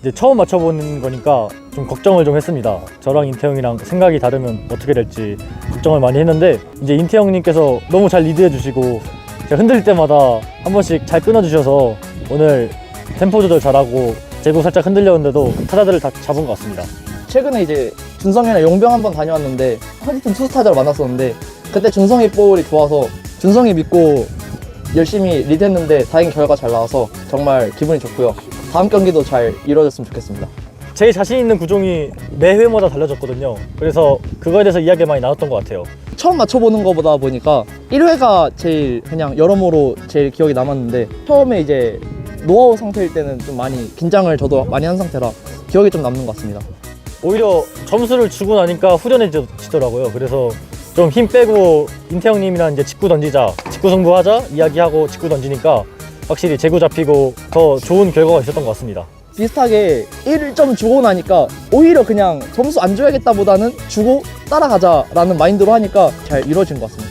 이제 처음 맞춰보는 거니까 좀 걱정을 좀 했습니다. 저랑 인태형이랑 생각이 다르면 어떻게 될지 걱정을 많이 했는데 이제 인태형님께서 너무 잘 리드해 주시고 제가 흔들릴 때마다 한 번씩 잘 끊어주셔서 오늘 템포 조절 잘하고 제도 살짝 흔들렸는데도 타자들을 다 잡은 것 같습니다. 최근에 이제 준성이랑 용병 한번 다녀왔는데 허리팀 투스타자를 만났었는데 그때 준성이 볼이 좋아서 준성이 믿고 열심히 리드했는데 다행히 결과 잘 나와서 정말 기분이 좋고요. 다음 경기도 잘 이루어졌으면 좋겠습니다. 제 자신 있는 구종이 매 회마다 달라졌거든요. 그래서 그거에 대해서 이야기 많이 나눴던 것 같아요. 처음 맞춰보는 거보다 보니까 1회가 제일 그냥 여러모로 제일 기억에 남았는데 처음에 이제 노하우 상태일 때는 좀 많이 긴장을 저도 많이 한 상태라 기억에 좀 남는 것 같습니다. 오히려 점수를 주고 나니까 후련해지더라고요. 그래서 좀 힘 빼고 인태형님이랑 이제 직구 던지자, 직구 승부하자 이야기하고 직구 던지니까 확실히 재구 잡히고 더 좋은 결과가 있었던 것 같습니다. 비슷하게 1점 주고 나니까 오히려 그냥 점수 안 줘야겠다 보다는 주고 따라가자라는 마인드로 하니까 잘 이루어진 것 같습니다.